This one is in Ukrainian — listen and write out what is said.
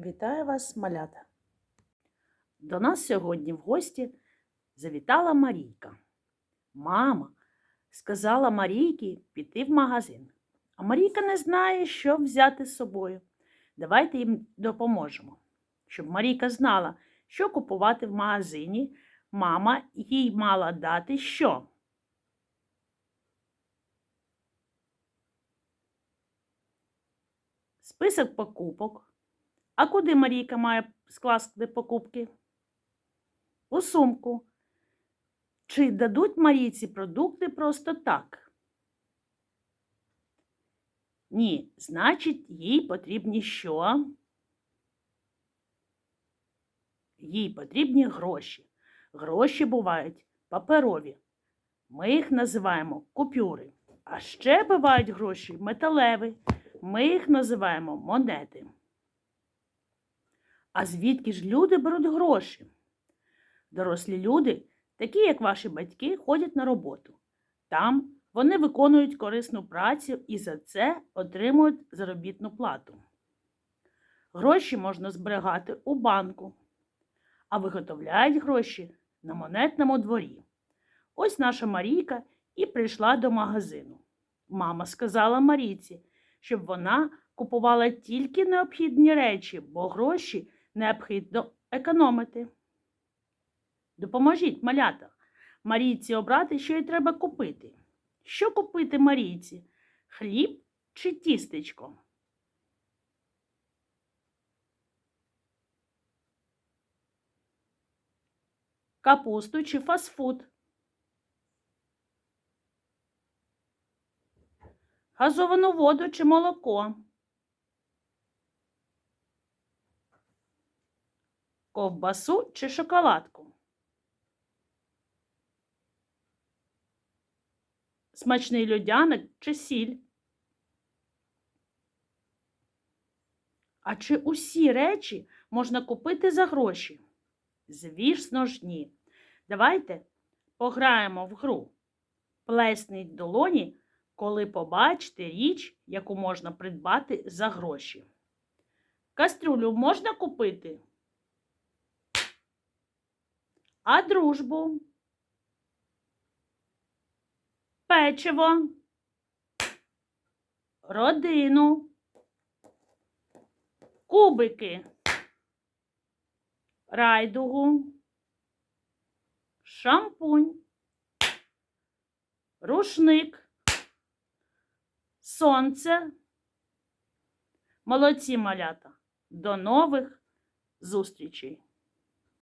Вітаю вас, малята! До нас сьогодні в гості завітала Марійка. Мама сказала Марійці піти в магазин. А Марійка не знає, що взяти з собою. Давайте їм допоможемо. Щоб Марійка знала, що купувати в магазині, мама їй мала дати що? Список покупок. А куди Марійка має скласти покупки? У сумку. Чи дадуть Марійці продукти просто так? Ні, значить, їй потрібні що? Їй потрібні гроші. Гроші бувають паперові. Ми їх називаємо купюри. А ще бувають гроші металеві. Ми їх називаємо монети. А звідки ж люди беруть гроші? Дорослі люди, такі як ваші батьки, ходять на роботу. Там вони виконують корисну працю і за це отримують заробітну плату. Гроші можна зберігати у банку, а виготовляють гроші на монетному дворі. Ось наша Марійка і прийшла до магазину. Мама сказала Марійці, щоб вона купувала тільки необхідні речі, бо гроші необхідно економити. Допоможіть, малята, Марійці обрати, що їй треба купити. Що купити Марійці? Хліб чи тістечко? Капусту чи фастфуд? Газовану воду чи молоко? Ковбасу чи шоколадку? Смачний льодяник чи сіль? А чи усі речі можна купити за гроші? Звісно ж, ні. Давайте пограємо в гру. Плесніть долоні, коли побачите річ, яку можна придбати за гроші. Кастрюлю можна купити? А дружбу? Печиво? Родину? Кубики? Райдугу? Шампунь? Рушник? Сонце? Молодці малята! До нових зустрічей!